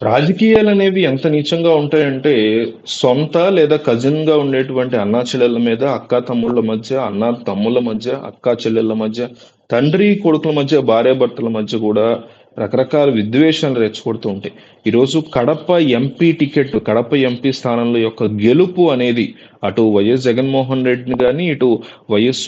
రాజకీయాలు అనేవి ఎంత నీచంగా ఉంటాయంటే, సొంత లేదా కజిన్‌గా ఉండేటువంటి అన్నా చెల్లెళ్ళ మీద, అక్క తమ్ముళ్ళ మధ్య, అన్నా తమ్ముళ్ళ మధ్య, అక్కా చెల్లెళ్ళ మధ్య, తండ్రి కొడుకుల మధ్య, భార్యాభర్తల మధ్య కూడా రకరకాల విద్వేషాలు రెచ్చగొడుతూ ఉంటాయి. ఈరోజు Kadapa MP ticket, Kadapa MP స్థానంలో యొక్క గెలుపు అనేది అటు వైఎస్ జగన్మోహన్ రెడ్డిని కానీ ఇటు వైఎస్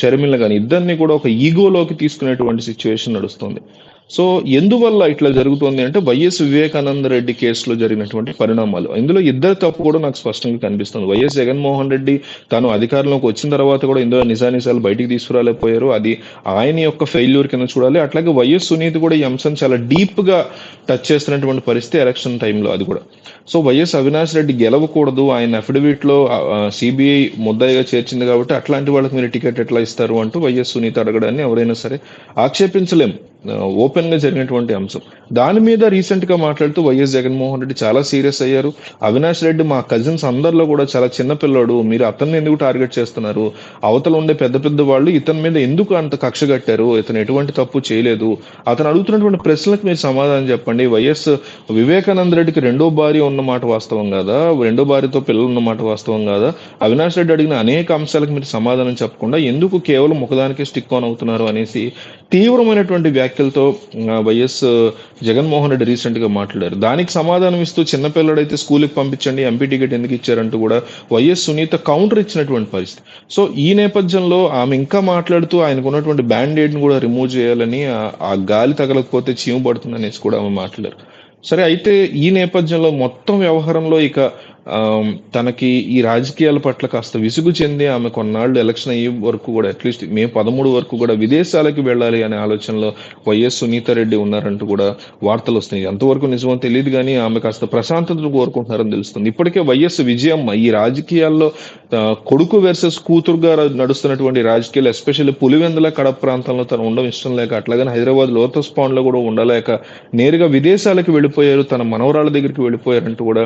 షర్మిల గాని ఇద్దరిని కూడా ఒక ఈగోలోకి తీసుకునేటువంటి సిచ్యువేషన్ నడుస్తుంది. సో ఎందువల్ల ఇట్లా జరుగుతోంది అంటే వైఎస్ వివేకానంద రెడ్డి కేసులో జరిగినటువంటి పరిణామాలు. ఇందులో ఇద్దరి తప్పు కూడా నాకు స్పష్టంగా కనిపిస్తుంది. వైఎస్ జగన్మోహన్ రెడ్డి తాను అధికారంలోకి వచ్చిన తర్వాత కూడా ఇందులో నిజానిజాలు బయటికి తీసుకురాలేకపోయారు. అది ఆయన యొక్క ఫెయిల్యూర్ కింద చూడాలి. అట్లాగే వైఎస్ సునీత్ కూడా ఈ అంశం చాలా డీప్‌గా టచ్ చేస్తున్నటువంటి పరిస్థితి ఎలక్షన్ టైంలో అది కూడా. సో వైఎస్ అవినాష్ రెడ్డి గెలవకూడదు. ఆయన అఫిడవిట్‌లో ఆహ్, సీబీఐ ముద్దాయిగా చేర్చింది కాబట్టి అట్లాంటి వాళ్ళకి మీరు టికెట్ ఎట్లా ఇస్తారు అంటూ వైఎస్ సునీత అడగడాన్ని ఎవరైనా సరే ఆక్షేపించలేం. ఓపెన్‌గా జరిగినటువంటి అంశం. దాని మీద రీసెంట్‌గా మాట్లాడుతూ వైఎస్ జగన్మోహన్ రెడ్డి చాలా సీరియస్ అయ్యారు. అవినాష్ రెడ్డి మా కజిన్స్ అందరిలో కూడా చాలా చిన్న పిల్లోడు. మీరు అతన్ని ఎందుకు టార్గెట్ చేస్తున్నారు? అవతల ఉండే పెద్ద పెద్ద వాళ్ళు ఇతని మీద ఎందుకు అంత కక్ష కట్టారు? ఇతను ఎటువంటి తప్పు చేయలేదు. అతను అడుగుతున్నటువంటి ప్రశ్నలకు మీరు సమాధానం చెప్పండి. వైఎస్ వివేకానంద రెడ్డికి రెండో భార్య ఉన్న మాట వాస్తవం కాదా? రెండో భార్యతో పిల్లలు ఉన్న మాట వాస్తవం కాదా? అవినాష్ రెడ్డి అడిగిన అనేక అంశాలకు మీరు సమాధానం చెప్పకుండా ఎందుకు కేవలం ఒకదానికే స్టిక్ ఆన్ అవుతున్నారు అనేసి తీవ్రమైనటువంటి వ్యాఖ్యలతో వైఎస్ జగన్మోహన్ రెడ్డి రీసెంట్‌గా మాట్లాడారు. దానికి సమాధానం ఇస్తూ చిన్నపిల్లడైతే స్కూల్కి పంపించండి. ఎంపీ టికెట్ ఎందుకు ఇచ్చారంటూ కూడా వైఎస్ సునీత కౌంటర్ ఇచ్చినటువంటి పరిస్థితి. సో ఈ నేపథ్యంలో ఆమె ఇంకా మాట్లాడుతూ ఆయనకు ఉన్నటువంటి బ్యాండేడ్‌ని కూడా రిమూవ్ చేయాలని ఆ గాలి తగలకపోతే చీము పడుతుందనేసి కూడా ఆమె మాట్లాడారు. సరే అయితే ఈ నేపథ్యంలో మొత్తం వ్యవహారంలో ఇక తనకి ఈ రాజకీయాల పట్ల కాస్త విసుగు చెంది ఆమె కొన్నాళ్ళు ఎలక్షన్ అయ్యే వరకు కూడా అట్‌లీస్ట్ మే 13 వరకు కూడా విదేశాలకి వెళ్ళాలి అనే ఆలోచనలో వైఎస్ సునీతారెడ్డి ఉన్నారంటూ కూడా వార్తలు వస్తున్నాయి ఎంతవరకు నిజమో తెలియదు కానీ ఆమె కాస్త ప్రశాంతతను కోరుకుంటున్నారని తెలుస్తుంది. ఇప్పటికే వైఎస్ విజయమ్మ ఈ రాజకీయాల్లో కొడుకు వర్సెస్ కూతురుగా నడుస్తున్నటువంటి రాజకీయాలు ఎస్పెషల్లీ పులివెందుల, కడప ప్రాంతంలో తను ఉండడం ఇష్టం లేక అట్లాగని హైదరాబాద్ లోటస్ పాండ్‌లో కూడా ఉండలేక నేరుగా విదేశాలకు వెళ్ళిపోయారు. తన మనవరాళ్ళ దగ్గరికి వెళ్ళిపోయారంటూ కూడా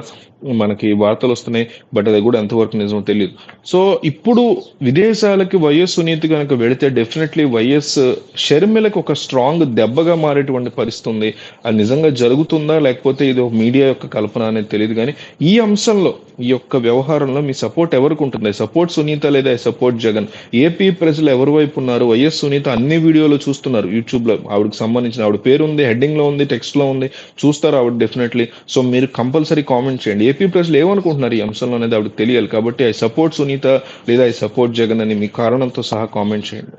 మనకి వార్తలు వస్తున్నాయి బట్ అది కూడా ఎంతవరకు నిజమో తెలియదు సో ఇప్పుడు విదేశాలకి వైఎస్ సునీత గనక వెళితే డెఫినెట్‌లీ వైఎస్ షర్మిలకు ఒక స్ట్రాంగ్ దెబ్బగా మారేటువంటి పరిస్థితి ఉంది. అది నిజంగా జరుగుతుందా? లేకపోతే ఇది ఒక మీడియా యొక్క కల్పన అనేది తెలియదు కానీ ఈ అంశంలో ఈ యొక్క వ్యవహారంలో మీ సపోర్ట్ ఎవరికి ఉంటుంది? సపోర్ట్ సునీత లేదా సపోర్ట్ జగన్. ఏపీ ప్రజలు ఎవరి వైపు ఉన్నారు? వైఎస్ సునీత అన్ని వీడియోలు చూస్తున్నారు యూట్యూబ్‌లో. ఆవిడకి సంబంధించిన ఆవిడ పేరుంది, హెడ్డింగ్‌లో ఉంది, టెక్స్ట్‌లో ఉంది. చూస్తారు ఆవిడ డెఫినెట్‌లీ. సో మీరు కంపల్సరీ కామెంట్ చేయండి. ఏపీ ప్రజలు ఏమనుకుంటున్నారు ఈ అంశంలో అనేది ఆవిడకి తెలియాలి. కాబట్టి ఐ సపోర్ట్ సునీత లేదా ఐ సపోర్ట్ జగన్ అని మీ కారణంతో సహా కామెంట్ చేయండి.